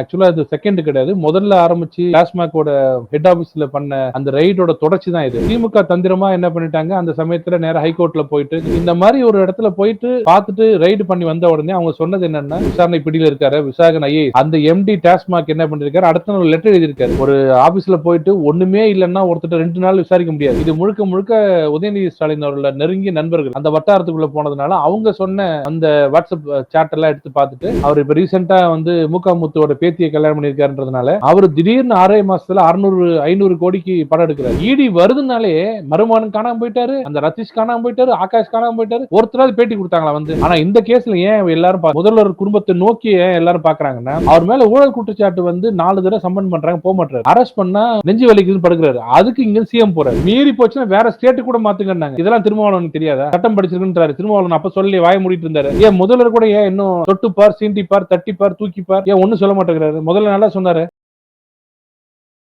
ஆக்சுவலா அது செகண்ட் கிடையாது. முதல்ல ஆரம்பிச்சு டாஸ்மாகோட ஹெட் ஆபீஸ்ல பண்ண அந்த ரைடோட தொடர்ச்சி தான் இது. திமுக தந்திரமா என்ன பண்ணிட்டாங்க? அந்த சமயத்துல நேரா ஹைகோர்ட்ல போயிட்டு இந்த மாதிரி ஒரு இடத்துல போயிட்டு பார்த்துட்டு ரைடு பண்ணி வந்த உடனே அவங்க சொன்னது என்னன்னா விசாரணை பிடியில இருக்காரு விசாகன் ஐயே அந்த எம்டி டாஸ்மாக் என்ன பண்ணிருக்காரு? அடுத்த நாள் லெட்டர் எழுதியிருக்காரு. ஒரு ஆபீஸ்ல போயிட்டு ஒண்ணுமே இல்லைன்னா ஒருத்தர் ரெண்டு நாள் விசாரிக்க முடியாது. இது முழுக்க முழுக்க உதயநிதி ஸ்டாலின் அவர்கள நெருங்கிய நண்பர்கள். அந்த வட்டாரத்துக்குள்ள போனதுனால அவங்க சொன்ன அந்த வாட்ஸ்அப் சாட் எல்லாம் எடுத்து பார்த்துட்டு அவர் இப்ப ரீசெண்டா வந்து முகாமுத்துவோட பேத்தியை கல்யாணம் பண்ணியிருக்காருன்றதுனால அவர் திடீர்னு ஆறே மாசத்துல அறுநூறு ஐநூறு கோடிக்கு படம் எடுக்கிறார். இடி வருதுனாலே மருமானம் காணாம போயிட்டாரு அந்த ரத்தீஷ் காணாம போயிட்டாரு ஆகாஷ் காணாம போயிட்டாரு ஒருத்தராவது பேட்டி கொடுத்தாங்களா வந்து? ஆனா இந்த கேஸ்ல ஏன் எல்லாரும் முதல்வர் குடும்பத்தை நோக்கி ஏன் எல்லாரும் பாக்குறாங்கன்னா அவர் மேல ஊழல் குற்றச்சாட்டு வந்து நாலு தடவை சம்மன் பண்றாங்க போக மாட்டாரு அரெஸ்ட் பண்ணா நெஞ்சு வலிக்குதுன்னு படுக்கிறாரு. அதுக்கு இங்க சிஎம் போறாரு. மீறி போச்சுன்னா வேற ஸ்டேட்டு கூட மாத்துங்கன்னாங்க. இதெல்லாம் திருமாவளவனுக்கு தெரியாதா? சட்டம் படிச்சிருக்குன்றாரு. திருமாவளவன் அப்ப சொல்லி வாய மூடிட்டு இருந்தாரு. ஏன் முதல்வர் கூட ஏன் இன்னும் தொட்டுப்பார் சீண்டிப்பார் தட்டிப்பார் தூக்கிப்பார்? ஏன் ஒன்னும் சொல்ல மாட்டாரு மாட்டேங்கிறாரு முதல்ல நல்லா சொன்னாரு.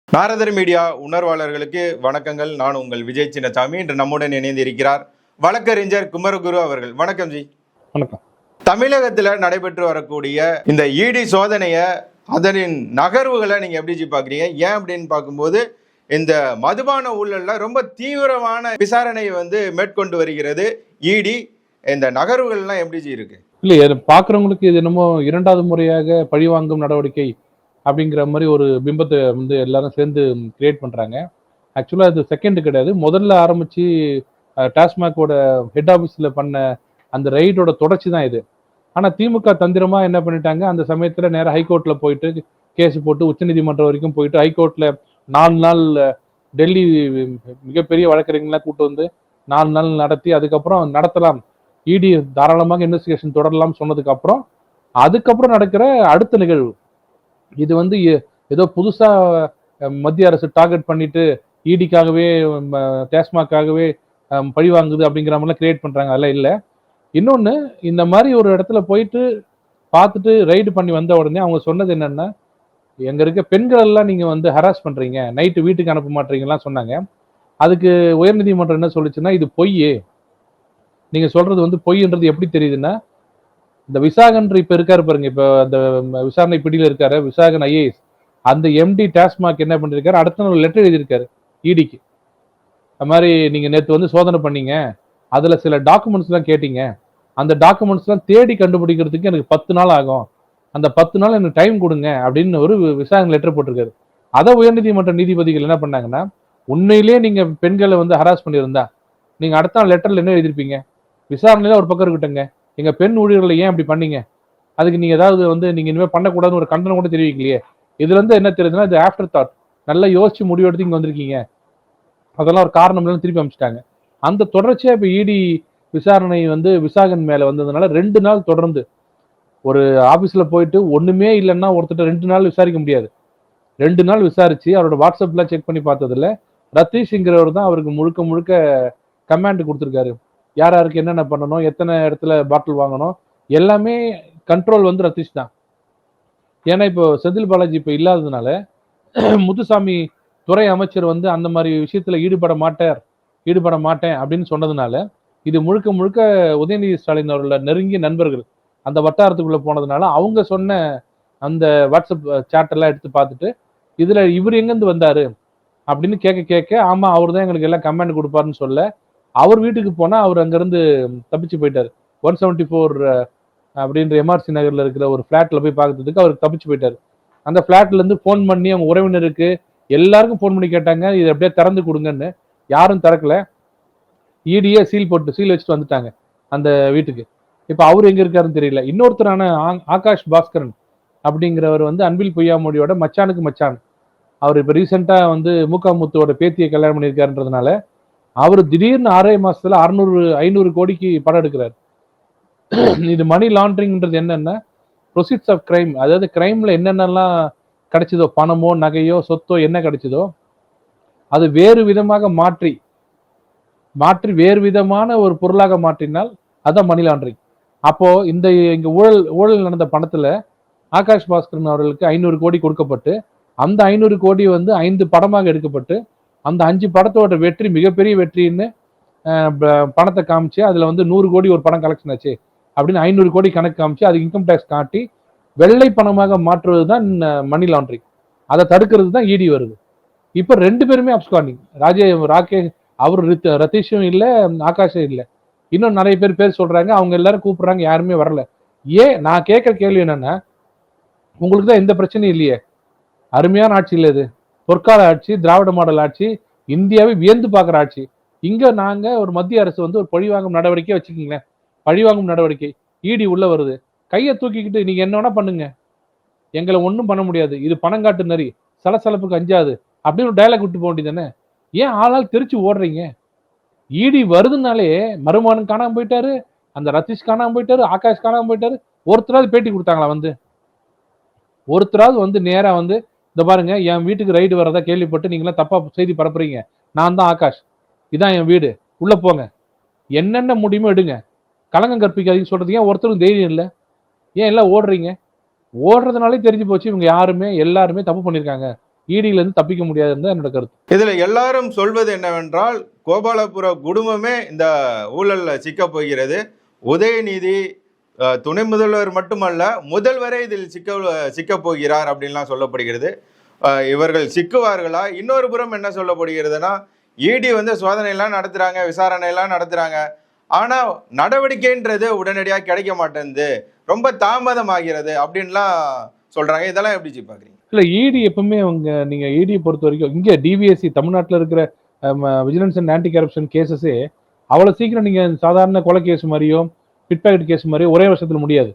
நாரதர் மீடியா உணர்வாளர்களுக்கு வணக்கங்கள். நான் உங்கள் விஜய் சின்னசாமி. இன்று நம்முடன் இணைந்து இருக்கிறார் வழக்கறிஞர் குமரகுரு அவர்கள். வணக்கம் ஜி. வணக்கம். தமிழகத்துல நடைபெற்று வரக்கூடிய இந்த இடி சோதனைய அதனின் நகர்வுகளை நீங்க எப்படி ஜி பாக்குறீங்க? ஏன் அப்படின்னு பார்க்கும்போது இந்த மதுபான ஊழல்ல ரொம்ப தீவிரமான விசாரணையை வந்து மேற்கொண்டு வருகிறது. இடி இந்த நகர்வுகள்லாம் எப்படி ஜி இருக்கு? இல்லை இது பாக்குறவங்களுக்கு இது என்னமோ இரண்டாவது முறையாக பழிவாங்கும் நடவடிக்கை அப்படிங்கிற மாதிரி ஒரு பிம்பத்தை வந்து எல்லாரும் சேர்ந்து கிரியேட் பண்றாங்க. ஆக்சுவலா அது செகண்ட் கிடையாது. முதல்ல ஆரம்பிச்சு டாஸ்மாகோட ஹெட் ஆபீஸ்ல பண்ண அந்த ரைடோட தொடர்ச்சி தான் இது. ஆனா திமுக தந்திரமா என்ன பண்ணிட்டாங்க? அந்த சமயத்துல நேராக ஹைகோர்ட்ல போயிட்டு கேஸ் போட்டு உச்சநீதிமன்றம் வரைக்கும் போயிட்டு ஹைகோர்ட்ல நாலு நாள் டெல்லி மிகப்பெரிய வழக்கறிஞர்லாம் கூட்டு வந்து நாலு நாள் நடத்தி அதுக்கப்புறம் நடத்தலாம். இடி தாராளமாக இன்வெஸ்டிகேஷன் தொடரலாம் சொன்னதுக்கு அப்புறம் அதுக்கப்புறம் நடக்கிற அடுத்த நிகழ்வு. இது வந்து ஏதோ புதுசா மத்திய அரசு டார்கெட் பண்ணிட்டு இடிக்காகவே டேஸ்மாக்காகவே பழி வாங்குது அப்படிங்கிற மாதிரிலாம் கிரியேட் பண்றாங்க. அதெல்லாம் இல்லை. இன்னொன்று இந்த மாதிரி ஒரு இடத்துல போயிட்டு பார்த்துட்டு ரைடு பண்ணி வந்த உடனே அவங்க சொன்னது என்னென்னா எங்கே இருக்க பெண்கள் எல்லாம் நீங்கள் வந்து ஹராஸ் பண்ணுறீங்க நைட்டு வீட்டுக்கு அனுப்ப மாட்டீங்கலாம் சொன்னாங்க. அதுக்கு உயர்நீதிமன்றம் என்ன சொல்லுச்சுன்னா இது பொய் நீங்க சொல்றது வந்து பொய்ன்றது எப்படி தெரியுதுன்னா இந்த விசாகன்ற இப்ப இருக்காரு பாருங்க இப்ப அந்த விசாரணை பிடியில் இருக்காரு விசாகன் ஐஏஎஸ் அந்த எம்டி டாஸ்மாக் என்ன பண்ணிருக்காரு அடுத்த நாள் லெட்டர் எழுதியிருக்காரு இடிக்கு அது மாதிரி நீங்க நேற்று வந்து சோதனை பண்ணீங்க அதுல சில டாக்குமெண்ட்ஸ் எல்லாம் கேட்டீங்க. அந்த டாக்குமெண்ட்ஸ் எல்லாம் தேடி கண்டுபிடிக்கிறதுக்கு எனக்கு பத்து நாள் ஆகும். அந்த பத்து நாள் எனக்கு டைம் கொடுங்க அப்படின்னு ஒரு விசாரணை லெட்டர் போட்டிருக்காரு. அதை உயர்நீதிமன்ற நீதிபதிகள் என்ன பண்ணாங்கன்னா உண்மையிலேயே நீங்க பெண்களை வந்து ஹராஸ் பண்ணியிருந்தா நீங்க அடுத்த நாள் லெட்டர்ல என்ன எழுதிருப்பீங்க விசாரணையில ஒரு பக்கம் இருக்கட்டுங்க எங்க பெண் ஊழியர்களை ஏன் அப்படி பண்ணீங்க? அதுக்கு நீங்க ஏதாவது வந்து நீங்க இனிமேல் பண்ணக்கூடாதுன்னு ஒரு கண்டனம் கூட தெரிவிக்கலையே. இதுல இருந்து என்ன தெரியுதுன்னா இது ஆஃப்டர் தாட் நல்லா யோசிச்சு முடிவெடுத்து இங்க வந்திருக்கீங்க. அதெல்லாம் ஒரு காரணம் இல்லைன்னு திருப்பி அமைச்சிட்டாங்க அந்த தொடர்ச்சியா இப்ப இடி விசாரணை வந்து விசாகன் மேல வந்ததுனால ரெண்டு நாள் தொடர்ந்து. ஒரு ஆபீஸ்ல போயிட்டு ஒண்ணுமே இல்லைன்னா ஒருத்தர் ரெண்டு நாள் விசாரிக்க முடியாது. ரெண்டு நாள் விசாரிச்சு அவரோட வாட்ஸ்அப்லாம் செக் பண்ணி பார்த்ததுல ரத்தீஷ்ங்கிறவர் தான் அவருக்கு முழுக்க முழுக்க கமாண்ட் கொடுத்துருக்காரு. யார் யாருக்கு என்னென்ன பண்ணணும் எத்தனை இடத்துல பாட்டில் வாங்கணும் எல்லாமே கண்ட்ரோல் வந்து ரத்தீஷ் தான். ஏன்னா இப்போ செந்தில் பாலாஜி இப்போ இல்லாததுனால முத்துசாமி துறை அமைச்சர் வந்து அந்த மாதிரி விஷயத்துல ஈடுபட மாட்டார் ஈடுபட மாட்டேன் அப்படின்னு சொன்னதுனால இது முழுக்க முழுக்க உதயநிதி ஸ்டாலின் அவர்கள நெருங்கிய நண்பர்கள். அந்த வட்டாரத்துக்குள்ள போனதுனால அவங்க சொன்ன அந்த வாட்ஸ்அப் சாட்டெல்லாம் எல்லாம் எடுத்து பார்த்துட்டு இதுல இவர் எங்கேருந்து வந்தாரு? அப்படின்னு கேட்க கேட்க ஆமா அவர் தான் எங்களுக்கு எல்லாம் கமெண்ட் கொடுப்பாருன்னு சொல்ல அவர் வீட்டுக்கு போனால் அவர் அங்கேருந்து தப்பிச்சு போயிட்டார். ஒன் செவன்டி ஃபோர் அப்படின்ற எம்ஆர்சி நகரில் இருக்கிற ஒரு ஃப்ளாட்டில் போய் பார்க்கறதுக்கு அவர் தப்பிச்சு போயிட்டார். அந்த ஃப்ளாட்லேருந்து ஃபோன் பண்ணி அவங்க உறவினருக்கு எல்லாருக்கும் ஃபோன் பண்ணி கேட்டாங்க இதை அப்படியே திறந்து கொடுங்கன்னு. யாரும் திறக்கல. ஈடியே சீல் போட்டு சீல் வச்சுட்டு வந்துட்டாங்க அந்த வீட்டுக்கு. இப்போ அவர் எங்கே இருக்காருன்னு தெரியல. இன்னொருத்தரான ஆகாஷ் பாஸ்கரன் அப்படிங்கிறவர் வந்து அன்பில் பொய்யாமொழியோட மச்சானுக்கு மச்சான். அவர் இப்போ ரீசெண்டாக வந்து மூக்காமுத்துவோட பேத்தியை கல்யாணம் பண்ணியிருக்காருன்றதுனால அவர் திடீர்னு ஆறே மாசத்துல அறுநூறு ஐநூறு கோடிக்கு படம் எடுக்கிறார். இது மணி லாண்ட்ரிங்ன்றது என்னென்ன ப்ரொசீட்ஸ் ஆஃப் கிரைம் அதாவது கிரைம்ல என்னென்னலாம் கிடைச்சதோ பணமோ நகையோ சொத்தோ என்ன கிடைச்சதோ அது வேறு விதமாக மாற்றி மாற்றி வேறு விதமான ஒரு பொருளாக மாற்றினால் அதான் மணி லாண்ட்ரிங் அப்போ இந்த இங்க ஊழல் ஊழல் நடந்த பணத்துல ஆகாஷ் பாஸ்கரன் அவர்களுக்கு ஐநூறு கோடி கொடுக்கப்பட்டு அந்த ஐநூறு கோடி வந்து ஐந்து படமாக எடுக்கப்பட்டு அந்த அஞ்சு படத்தோட வெற்றி மிகப்பெரிய வெற்றின்னு ப- பணத்தை காமிச்சு அதில் வந்து நூறு கோடி ஒரு படம் கலெக்ஷன் ஆச்சு. அப்படின்னு ஐநூறு கோடி கணக்கு காமிச்சு அது இன்கம் டேக்ஸ் காட்டி வெள்ளை பணமாக மாற்றுவது தான் மணி லாண்டரிங் அதை தடுக்கிறது தான் இடி வருது. இப்போ ரெண்டு பேருமே அப்ஸ்காண்டிங் ராஜே ராகேஷ் அவர் ரித்- ரதீஷும் இல்லை ஆகாஷும் இல்லை. இன்னும் நிறைய பேர் பேர் சொல்றாங்க அவங்க எல்லாரும் கூப்பிடுறாங்க யாருமே வரல. ஏன்? நான் கேட்குற கேள்வி என்னன்னா உங்களுக்கு தான் எந்த பிரச்சனையும் இல்லையே. அருமையான ஆட்சி இல்லை இது. பொற்கால ஆட்சி திராவிட மாடல் ஆட்சி இந்தியாவை வியந்து பார்க்குற ஆட்சி. இங்கே நாங்கள் ஒரு மத்திய அரசு வந்து ஒரு பழிவாங்கும் நடவடிக்கை வச்சுக்கோங்களேன். பழிவாங்கும் நடவடிக்கை. இடி உள்ள வருது. கையை தூக்கிக்கிட்டு நீங்கள் என்ன வேணா பண்ணுங்க. எங்களை ஒன்றும் பண்ண முடியாது. இது பணங்காட்டு நரி சலசலப்புக்கு அஞ்சாது. அப்படின்னு ஒரு டயலாக் விட்டு போக வேண்டியதானே ஏன் ஆளால் தெரிச்சு ஓடுறீங்க? இடி வருதுனாலே மருமானன் காணாமல் போயிட்டாரு. அந்த ரதீஷ் காணாமல் போயிட்டாரு. ஆகாஷ் காணாமல் போயிட்டாரு. ஒருத்தராவது பேட்டி கொடுத்தாங்களா வந்து? ஒருத்தராவது வந்து நேராக வந்து இந்த பாருங்க என் வீட்டுக்கு ரைடு வரதா கேள்விப்பட்டு நீங்களாம் தப்பா செய்தி பரப்புறீங்க. நான் தான் ஆகாஷ். இதான் என் வீடு. உள்ள போங்க. என்னென்ன முடியுமோ எடுங்க. கலங்கம் கற்பிக்காதீங்க சொல்றது ஏன் ஒருத்தரும் தைரியம் இல்லை? ஏன் எல்லாம் ஓடுறீங்க? ஓடுறதுனாலே தெரிஞ்சு போச்சு இவங்க யாருமே எல்லாருமே தப்பு பண்ணியிருக்காங்க ஈடியில இருந்து தப்பிக்க முடியாதுன்னு தான் என்னோட கருத்து. இதுல எல்லாரும் சொல்வது என்னவென்றால் கோபாலபுர குடும்பமே இந்த ஊழல்ல சிக்க போகிறது. உதயநிதி துணை முதல்வர் மட்டுமல்ல முதல்வரே இதில் சிக்க சிக்க போகிறார் அப்படின்லாம் சொல்லப்படுகிறது. இவர்கள் சிக்குவார்களா? இன்னொரு புறம் என்ன சொல்லப்படுகிறதுனா இடி வந்து சோதனை எல்லாம் விசாரணையெல்லாம் விசாரணை எல்லாம் நடவடிக்கைன்றது உடனடியாக கிடைக்க மாட்டேங்குது ரொம்ப தாமதமாகிறது அப்படின்லாம் சொல்கிறாங்க இதெல்லாம் எப்படி ஜி இல்லை இடி எப்பவுமே அவங்க நீங்கள் இடியை பொறுத்த வரைக்கும் இங்கே டிவிஎஸ்சி தமிழ்நாட்டில் இருக்கிற விஜிலன்ஸ் அண்ட் ஆன்டி கரப்ஷன் கேசஸே அவ்வளோ சீக்கிரம் நீங்கள் சாதாரண கொலை கேஸ் மாதிரியோ பிட் பேக்கெட் கேஸ் மாதிரி ஒரே வருஷத்துல முடியாது.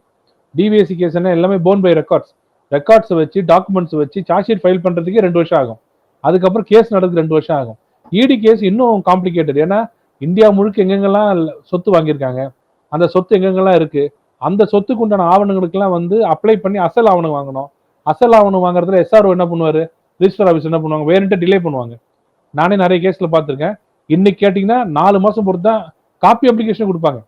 டிவிஎஸ்சி கேஸ் எல்லாமே போன் பை ரெக்கார்ட்ஸ் ரெக்கார்ட்ஸ் வச்சு டாக்குமெண்ட்ஸ் வச்சு சார்ஜ் ஷீட் ஃபைல் பண்ணுறதுக்கே ரெண்டு வருஷம் ஆகும். அதுக்கப்புறம் கேஸ் நடந்து ரெண்டு வருஷம் ஆகும். இடி கேஸ் இன்னும் காம்ப்ளிகேட்டட் ஏன்னா இந்தியா முழுக்க எங்கெங்கெல்லாம் சொத்து வாங்கியிருக்காங்க அந்த சொத்து எங்கெங்கெல்லாம் இருக்கு அந்த சொத்துக்கு உண்டான ஆவணங்களுக்கெல்லாம் வந்து அப்ளை பண்ணி அசல் ஆவணம் வாங்கணும். அசல் ஆவணம் வாங்குறதுல எஸ்ஆர்ஓ என்ன பண்ணுவார்? ரிஜிஸ்டர் ஆஃபீஸ் என்ன பண்ணுவாங்க? வேறுட்டு டிலே பண்ணுவாங்க. நானே நிறைய கேஸில் பார்த்துருக்கேன். இன்னைக்கு கேட்டிங்கன்னா நாலு மாதம் பொறுத்து தான் காப்பி அப்ளிகேஷன் கொடுப்பாங்க.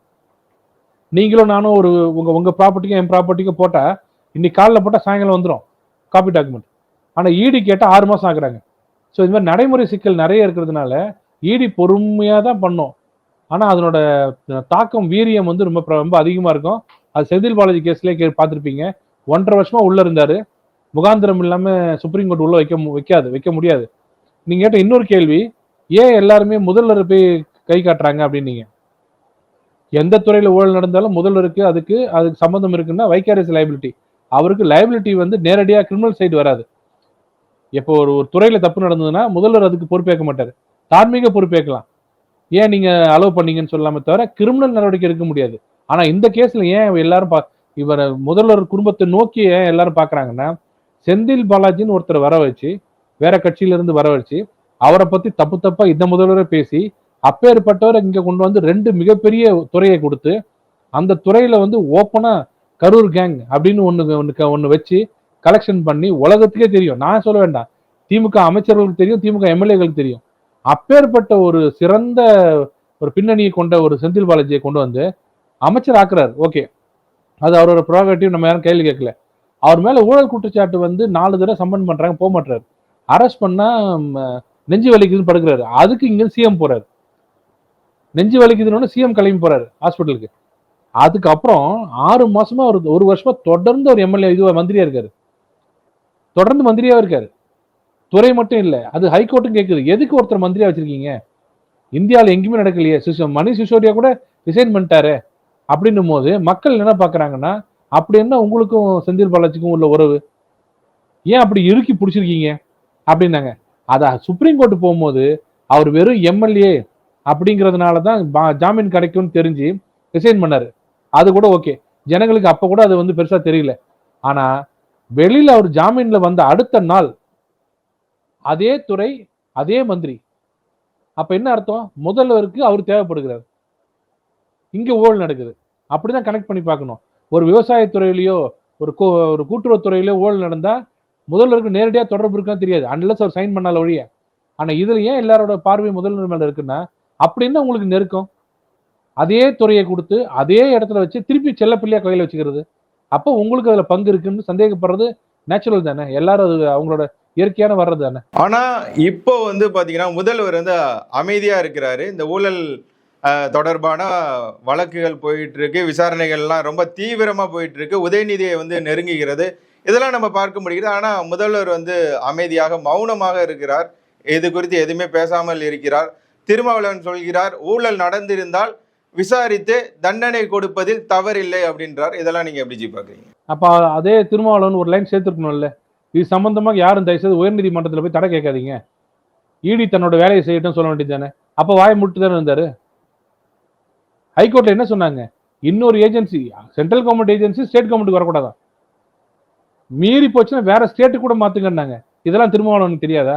நீங்களும் நானும் ஒரு உங்க உங்க ப்ராப்பர்ட்டிக்கும் என் ப்ராப்பர்ட்டிக்கும் போட்டால் இன்னைக்கு காலைல போட்டால் சாயங்காலம் வந்துடும் காப்பி டாக்குமெண்ட் ஆனால் இடி கேட்டால் ஆறு மாதம் ஆகுறாங்க. ஸோ இது மாதிரி நடைமுறை சிக்கல் நிறைய இருக்கிறதுனால இடி பொறுமையாக தான் பண்ணும். ஆனால் அதனோட தாக்கம் வீரியம் வந்து ரொம்ப ரொம்ப அதிகமாக இருக்கும். அது செந்தில் பாலாஜி கேஸ்லேயே கே பார்த்துருப்பீங்க. ஒன்றரை வருஷமாக உள்ளே இருந்தார். முகாந்திரம் இல்லாமல் சுப்ரீம் கோர்ட் உள்ளே வைக்க வைக்காது வைக்க முடியாது. நீங்கள் கேட்ட இன்னொரு கேள்வி ஏன் எல்லாருமே முதல்வர் போய் கை காட்டுறாங்க அப்படின்னீங்க? எந்த துறையில் ஊழல் நடந்தாலும் முதல்வருக்கு அதுக்கு அதுக்கு சம்மந்தம் இருக்குன்னா வைக்காரியஸ் லைபிலிட்டி அவருக்கு லைபிலிட்டி வந்து நேரடியாக கிரிமினல் சைடு வராது. இப்போ ஒரு ஒரு துறையில் தப்பு நடந்ததுன்னா முதல்வர் அதுக்கு பொறுப்பேற்க மாட்டார். தார்மீக பொறுப்பேற்கலாம். ஏன் நீங்க அலோவ் பண்ணீங்கன்னு சொல்லாம தவிர கிரிமினல் நடவடிக்கை எடுக்க முடியாது. ஆனால் இந்த கேஸ்ல ஏன் எல்லாரும் பா- இவரை முதல்வர் குடும்பத்தை நோக்கி ஏன் எல்லாரும் பார்க்குறாங்கன்னா செந்தில் பாலாஜின்னு ஒருத்தர் வர வச்சு வேற கட்சியில இருந்து வர வச்சு அவரை பற்றி தப்பு தப்பாக இந்த முதல்வரை பேசி அப்பேற்பட்டவரை இங்க கொண்டு வந்து ரெண்டு மிகப்பெரிய துறையை கொடுத்து அந்த துறையில வந்து ஓப்பனா கரூர் கேங் அப்படின்னு ஒண்ணு ஒண்ணு ஒண்ணு வச்சு கலெக்ஷன் பண்ணி உலகத்துக்கே தெரியும். நான் சொல்ல வேண்டாம். திமுக அமைச்சர்களுக்கு தெரியும் திமுக எம்எல்ஏகளுக்கு தெரியும். அப்பேற்பட்ட ஒரு சிறந்த ஒரு பின்னணியை கொண்ட ஒரு செந்தில் பாலாஜியை கொண்டு வந்து அமைச்சர் ஆக்குறாரு. ஓகே அது அவரோட ப்ரோகேட்டிவ் நம்ம யாரும் கேள்வி கேட்கல. அவர் மேல ஊழல் குற்றச்சாட்டு வந்து நாலு தடவை சம்மன் பண்றாங்க போக மாட்டாரு அரெஸ்ட் பண்ணால் நெஞ்சு வலிக்குதுன்னு படுக்கிறாரு. அதுக்கு இங்க சிஎம் போறாரு. நெஞ்சு வலிக்குதுன்னு சிஎம் கிளம்பி போறாரு ஹாஸ்பிட்டலுக்கு அதுக்கப்புறம் ஆறு மாசமா ஒரு ஒரு வருஷமா தொடர்ந்து ஒரு எம்எல்ஏ இது மந்திரியா இருக்காரு. தொடர்ந்து மந்திரியா இருக்காரு. துறை மட்டும் இல்லை அது ஹைகோர்ட்டும் கேட்குது எதுக்கு ஒருத்தர் மந்திரியா வச்சிருக்கீங்க? இந்தியாவில் எங்கேயுமே நடக்கலையே. சிசோ மணி சிசோடியா கூட ரிசைன் பண்ணிட்டாரு. அப்படின்னும் போது மக்கள் என்ன பார்க்குறாங்கன்னா அப்படி என்ன உங்களுக்கும் செந்தில் பாலாஜிக்கும் உள்ள உறவு? ஏன் அப்படி இறுக்கி பிடிச்சிருக்கீங்க? அப்படின்னாங்க. அதை சுப்ரீம் கோர்ட் போகும்போது அவர் வெறும் எம்எல்ஏ அப்படிங்கிறதுனால தான் ஜாமீன் கிடைக்கும்னு தெரிஞ்சு ரிசைன் பண்ணாரு. அது கூட ஓகே ஜனங்களுக்கு அப்போ கூட அது வந்து பெருசா தெரியல. ஆனா வெளியில அவர் ஜாமீன்ல வந்த அடுத்த நாள் அதே துறை அதே மந்திரி. அப்போ என்ன அர்த்தம்? முதல்வருக்கு அவர் தேவைப்படுகிறார். இங்கே ஊழல் நடக்குது. அப்படிதான் கனெக்ட் பண்ணி பார்க்கணும். ஒரு விவசாயத்துறையிலையோ ஒரு கூ- ஒரு கூட்டுறவுத்துறையிலயோ ஊழல் நடந்தா முதல்வருக்கு நேரடியாக தொடர்பு இருக்கான்னு தெரியாது. அன்லஸ் அவர் சைன் பண்ணால ஒழிய ஆனால் இதில் ஏன் எல்லாரோட பார்வை முதல்வர் மேலே இருக்குன்னா அப்படின்னு உங்களுக்கு நெருக்கம்? அதே துறையை கொடுத்து அதே இடத்துல வச்சு திருப்பி செல்ல பிள்ளையாக கையில் வச்சுக்கிறது. அப்போ உங்களுக்கு அதில் பங்கு இருக்குன்னு சந்தேகப்படுறது நேச்சுரல் தானே? எல்லாரும் அது அவங்களோட இயற்கையான வர்றது தானே? ஆனால் இப்போ வந்து பார்த்தீங்கன்னா முதல்வர் வந்து அமைதியாக இருக்கிறாரு. இந்த ஊழல் தொடர்பான வழக்குகள் போயிட்டு இருக்கு விசாரணைகள்லாம் ரொம்ப தீவிரமாக போயிட்டு இருக்கு உதயநிதியை வந்து நெருங்குகிறது. இதெல்லாம் நம்ம பார்க்க முடிகிறது ஆனால் முதல்வர் வந்து அமைதியாக மௌனமாக இருக்கிறார். இது குறித்து எதுவுமே பேசாமல் இருக்கிறார். திருமாவளவன் சொல்கிறார் ஊழல் நடந்திருந்தால் விசாரித்து தண்டனை கொடுப்பதில் தவறில்லை அப்படின்றார். இதெல்லாம் நீங்க எப்படி ஜி பாக்குறீங்க அப்ப அதே திருமாவளவன் ஒரு லைன் சேர்த்துருக்கணும்ல. இது சம்பந்தமாக யாரும் தயவுசெய்து உயர்நீதிமன்றத்தில் போய் தடை கேட்காதீங்க. இடி தன்னோட வேலையை செய்யட்டும் சொல்ல வேண்டியது தானே அப்போ வாய் முட்டு தானே இருந்தாரு? ஹைகோர்ட்ல என்ன சொன்னாங்க? இன்னொரு agency central government agency state government வரக்கூடாதான். மீறி போச்சுன்னா வேற ஸ்டேட்டு கூட மாத்துங்கன்னாங்க. இதெல்லாம் திருமாவளவனுக்கு தெரியாதா?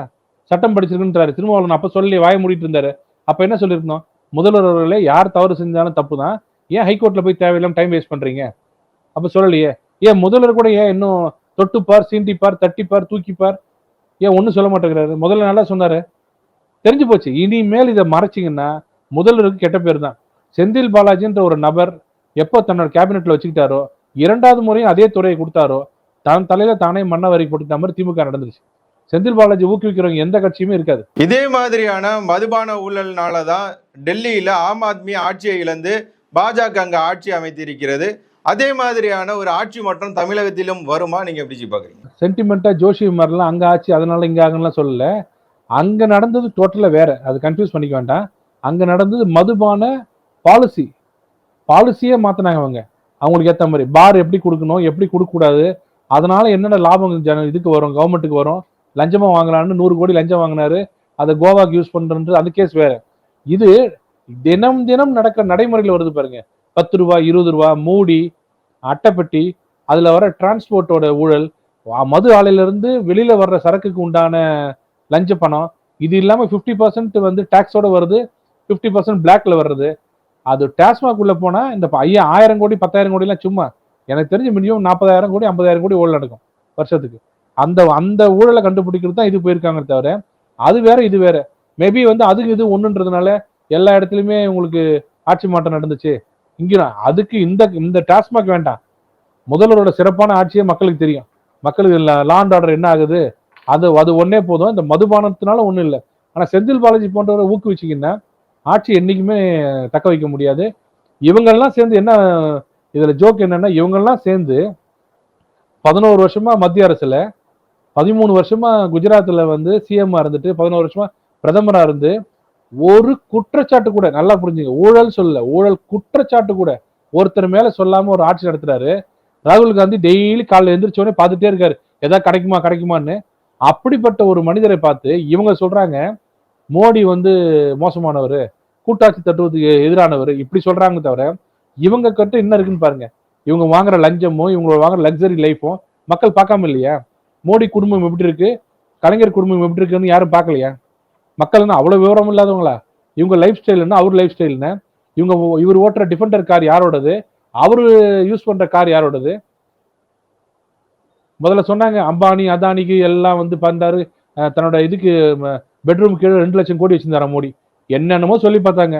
சட்டம் படிச்சிருக்குன்றாரு. திருமாவளவன் அப்ப சொல்லி வாய மூடிட்டு இருந்தாரு. அப்ப என்ன சொல்லியிருந்தோம்? முதல்வர் அவர்களே யார் தவறு செஞ்சாலும் தப்பு தான் ஏன் ஹைகோர்ட்ல போய் தேவையில்லாம டைம் வேஸ்ட் பண்றீங்க? அப்ப சொல்லலையே. ஏன் முதல்வர் கூட ஏன் இன்னும் தொட்டுப்பார் சீண்டிப்பார் தட்டிப்பார் தூக்கிப்பார்? ஏன் ஒன்றும் சொல்ல மாட்டேங்கிறாரு. முதல்ல நல்லா சொன்னாரு. தெரிஞ்சு போச்சு. இனிமேல் இதை மறைச்சிங்கன்னா முதல்வருக்கு கெட்ட பேர் தான். செந்தில் பாலாஜின்ற ஒரு நபர் எப்போ தன்னோட கேபினெட்ல வச்சுக்கிட்டாரோ இரண்டாவது முறையும் அதே துறையை கொடுத்தாரோ தன் தலையில தானே மன்ன வரி போட்டுக்கிட்ட மாதிரி திமுக நடந்துருச்சு. செந்தில் பாலாஜி ஊக்குவிக்கிறவங்க எந்த கட்சியுமே இருக்காது. இதே மாதிரியான மதுபான ஊழல்னால தான் டெல்லியில ஆம் ஆத்மி ஆட்சியை இழந்து பாஜக அங்க ஆட்சி அமைத்திருக்கிறது. அதே மாதிரியான ஒரு ஆட்சி மாற்றம் தமிழகத்திலும் வருமா? நீங்க எப்படி பாக்குறீங்க? சென்டிமெண்டா ஜோஷி மாதிரிலாம் அங்க ஆச்சு அதனால இங்க ஆகுலாம் சொல்லல. அங்க நடந்தது டோட்டலா வேற. அது கன்ஃபியூஸ் பண்ணிக்க வேண்டாம். அங்க நடந்தது மதுபான பாலிசி பாலிசியே மாத்தினாங்க அவங்க. அவங்களுக்கு ஏத்த மாதிரி. பார் எப்படி கொடுக்கணும் எப்படி கொடுக்க கூடாது அதனால என்னென்ன லாபம் ஜன இதுக்கு வரும் கவர்மெண்ட்டுக்கு வரும். லஞ்சமா வாங்கலாம்னு நூறு கோடி லஞ்சம் வாங்கினாரு. அதை கோவாக்கு யூஸ் பண்றது அந்த கேஸ் வேற. இது தினம் தினம் நடக்கிற நடைமுறையில் வருது பாருங்க. பத்து ரூபா இருபது ரூபா மூடி அட்டைப்பெட்டி அதுல வர டிரான்ஸ்போர்ட்டோட ஊழல் வா- மது ஆலையிலேருந்து வெளியில் வெளியில வர்ற சரக்குக்கு உண்டான லஞ்ச பணம் இது இல்லாம 50% பர்சன்ட் வந்து டாக்ஸோட வருது 50% பர்சன்ட் பிளாக்ல வர்றது. அது டாஸ்மாக் உள்ள போனா இந்த ஐயா ஆயிரம் கோடி பத்தாயிரம் கோடி எல்லாம் சும்மா. எனக்கு தெரிஞ்சு மினிமம் நாற்பதாயிரம் கோடி ஐம்பதாயிரம் கோடி ஊழல் நடக்கும் வருஷத்துக்கு. அந்த அந்த ஊழலை கண்டுபிடிக்கிறது தான் இது போயிருக்காங்க தவிர அது வேற இது வேற. மேபி வந்து அதுக்கு இது ஒண்ணுன்றதுனால எல்லா இடத்துலயுமே உங்களுக்கு ஆட்சி மாற்றம் நடந்துச்சு. இங்க அதுக்கு இந்த இந்த டாஸ்மாக் வேண்டாம். முதல்வரோட சிறப்பான ஆட்சியே மக்களுக்கு தெரியும். மக்களுக்கு லா அண்ட் ஆர்டர் என்ன ஆகுது? அது அது ஒன்னே போதும். இந்த மதுபானத்தினால ஒன்றும் இல்லை. ஆனால் செந்தில் பாலாஜி போன்றவரை ஊக்குவிச்சிங்கன்னா ஆட்சி என்றைக்குமே தக்க வைக்க முடியாது. இவங்கெல்லாம் சேர்ந்து என்ன இதில் ஜோக் என்னன்னா இவங்கெல்லாம் சேர்ந்து பதினோரு வருஷமா மத்திய அரசில் பதிமூணு வருஷமா குஜராத்தில் வந்து சிஎம்மா இருந்துட்டு பதினோரு வருஷமா பிரதமராக இருந்து ஒரு குற்றச்சாட்டு கூட நல்லா புரிஞ்சுங்க ஊழல் சொல்ல ஊழல் குற்றச்சாட்டு கூட ஒருத்தர் மேல சொல்லாம ஒரு ஆட்சி நடத்துறாரு. ராகுல் காந்தி டெய்லி காலைல எந்திரிச்ச பார்த்துட்டே இருக்காரு. ஏதாவது கிடைக்குமா கிடைக்குமான்னு. அப்படிப்பட்ட ஒரு மனிதரை பார்த்து இவங்க சொல்றாங்க மோடி வந்து மோசமானவர் கூட்டாட்சி தத்துவத்துக்கு எதிரானவர் இப்படி சொல்றாங்க தவிர இவங்க கிட்ட என்ன இருக்குன்னு பாருங்க. இவங்க வாங்குற லஞ்சமும் இவங்க வாங்குற லக்ஸரி லைஃப்பும் மக்கள் பார்க்காம இல்லையா? மோடி குடும்பம் எப்படி இருக்கு? கலைஞர் குடும்பம் எப்படி இருக்குன்னு யாரும் பார்க்கலையா? மக்கள் என்ன அவ்வளவு விவரம் இல்லாதவங்களா? இவங்க லைஃப் ஸ்டைல்னா அவர் லைஃப் ஸ்டைல்னா இவங்க இவர் ஓட்டுற டிஃபெண்டர் கார் யாரோடது? அவர் யூஸ் பண்ற கார் யாரோடது? முதல்ல சொன்னாங்க அம்பானி அதானிக்கு எல்லாம் வந்து பந்தாரு. தன்னோட இதுக்கு பெட்ரூம் கீழே ரெண்டு லட்சம் கோடி வச்சிருந்தாரா மோடி? என்னென்னமோ சொல்லி பார்த்தாங்க.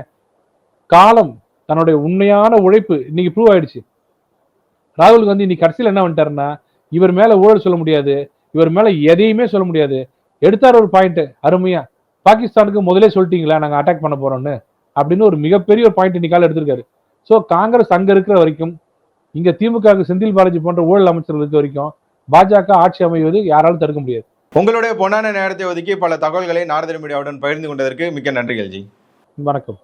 காலம் தன்னுடைய உண்மையான உழைப்பு இன்னைக்கு ப்ரூவ் ஆயிடுச்சு. ராகுல் காந்தி இன்னைக்கு கடைசியில் என்ன பண்ணிட்டாருன்னா இவர் மேல ஊழல் சொல்ல முடியாது. இவர் மேல எதையுமே சொல்ல முடியாது. எடுத்தார் ஒரு பாயிண்ட் அருமையா. பாகிஸ்தானுக்கு முதலே சொல்லிட்டீங்களா நாங்க அட்டாக் பண்ண போறோம்னு? அப்படின்னு ஒரு மிகப்பெரிய ஒரு பாயிண்ட் இன்னைக்கால எடுத்திருக்காரு. ஸோ காங்கிரஸ் அங்க இருக்கிற வரைக்கும் இங்க திமுக செந்தில் பாலாஜி போன்ற ஊழல் அமைச்சர்கள் இருக்க வரைக்கும் பாஜக ஆட்சி அமைவது யாராலும் தடுக்க முடியாது. உங்களுடைய பொன்னான நேரத்தை ஒதுக்கி பல தகவல்களை நாரதர் மீடியாவுடன் பகிர்ந்து கொண்டதற்கு மிக்க நன்றிகள் ஜி. வணக்கம்.